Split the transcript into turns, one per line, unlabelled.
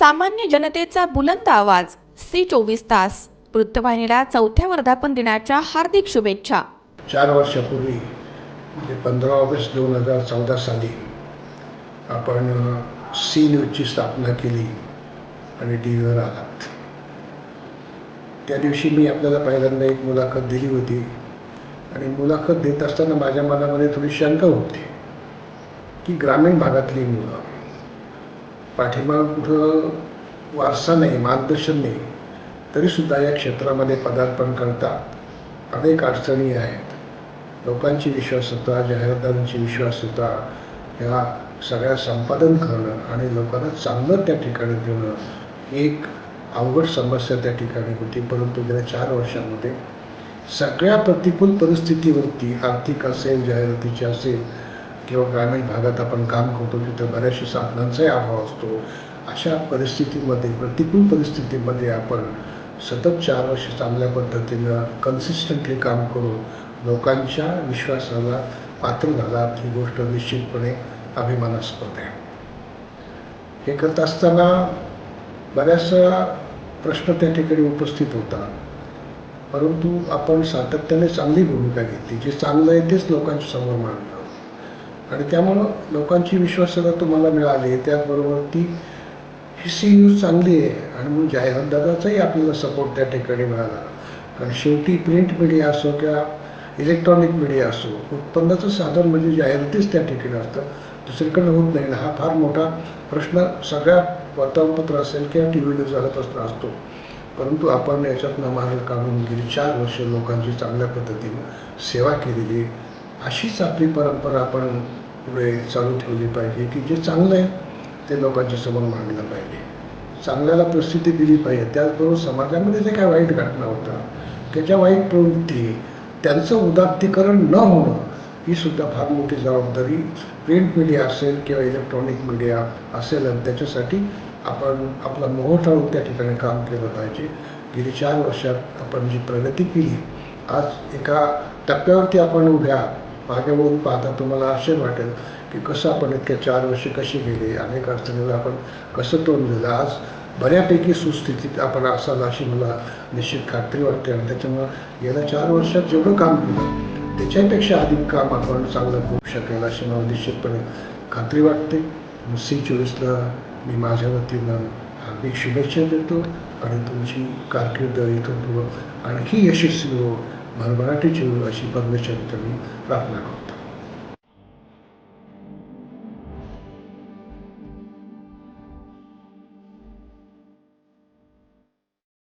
सामान्य जनतेचा बुलंद आवाज सी चोवीस तास वृत्तवाहिनीला चौथ्या वर्धापन दिनाच्या हार्दिक शुभेच्छा.
चार वर्षापूर्वी म्हणजे पंधरा ऑगस्ट दोन हजार चौदा साली आपण सी न्यूजची स्थापना केली आणि टी व्हीवर आलात. त्या दिवशी मी आपल्याला पहिल्यांदा एक मुलाखत दिली होती आणि मुलाखत देत असताना माझ्या मनामध्ये थोडी शंका होती की ग्रामीण भागातली मुलं पाठिंबा कुठं वारसा नाही मार्गदर्शन नाही तरीसुद्धा या क्षेत्रामध्ये पदार्पण करतात. अनेक अडचणी आहेत. लोकांची विश्वासता जाहिरातांची विश्वासता ह्या सगळ्या संपादन करणं आणि लोकांना चांगलं त्या ठिकाणी देणं एक अवघड समस्या त्या ठिकाणी होती. परंतु गेल्या चार वर्षामध्ये सगळ्या प्रतिकूल परिस्थितीवरती आर्थिक असेल जाहिरातीची असेल किंवा ग्रामीण भागात आपण काम करतो तिथं बऱ्याचशा साधनांचाही अभाव असतो. अशा परिस्थितीमध्ये प्रतिकूल परिस्थितीमध्ये आपण सतत चार वर्ष चांगल्या पद्धतीनं कन्सिस्टंटली काम करून लोकांच्या विश्वासाला पात्र झाला ही गोष्ट निश्चितपणे अभिमानास्पद आहे. हे करत असताना बऱ्याचशा प्रश्न त्या ठिकाणी उपस्थित होता परंतु आपण सातत्याने चांगली भूमिका घेतली. जे चांगलं आहे तेच लोकांच्या समोर मांडलं आणि त्यामुळं लोकांची विश्वासता तुम्हाला मिळाली त्याचबरोबर ती ही सी न्यूज चांगली आहे आणि म्हणून जाहिरातदाराचाही आपल्याला सपोर्ट त्या ठिकाणी मिळाला. कारण शेवटी प्रिंट मीडिया असो किंवा इलेक्ट्रॉनिक मीडिया असो उत्पन्नाचं साधन म्हणजे जाहिरातीच त्या ठिकाणी असतं. दुसरीकडे होत नाही. हा फार मोठा प्रश्न सगळ्या वर्तमानपत्र असेल किंवा टी व्ही न्यूज झाल्यापासून असतो. परंतु आपण याच्यातनं मार्ग काढून गेली. चार वर्ष लोकांची चांगल्या पद्धतीनं सेवा केलेली अशीच आपली परंपरा आपण पुढे चालू ठेवली पाहिजे की जे चांगलं आहे ते लोकांच्या समोर मांडलं पाहिजे. चांगल्याला प्रसिद्धी दिली पाहिजे. त्याचबरोबर समाजामध्ये जे काय वाईट घटना होतात त्याच्या वाईट प्रवृत्ती त्यांचं उदात्तीकरण न होणं ही सुद्धा फार मोठी जबाबदारी प्रिंट मीडिया असेल किंवा इलेक्ट्रॉनिक मीडिया असेल आणि त्याच्यासाठी आपण आपला मोह टाळून त्या ठिकाणी काम केलं पाहिजे. गेली चार वर्षात आपण जी प्रगती केली आज एका टप्प्यावरती आपण उभ्या मागे वळून पाहता तुम्हाला आश्चर्य वाटेल की कसं आपण इतक्या चार वर्ष कशी गेली अनेक अडचणीला आपण कसं तोंड दिलं. आज बऱ्यापैकी सुस्थितीत आपण असाल अशी मला निश्चित खात्री वाटते आणि त्याच्यामुळं गेल्या चार वर्षात जेवढं काम केलं त्याच्यापेक्षा अधिक काम आपण चांगलं करू शकेल अशी मला निश्चितपणे खात्री वाटते. सी चोवीसला मी माझ्या वतीनं हार्दिक शुभेच्छा देतो आणि तुमची कारकीर्द इथून आणखी यशस्वी हो भरभराटीची अशी परमेश्वरी मी प्रार्थना करतो.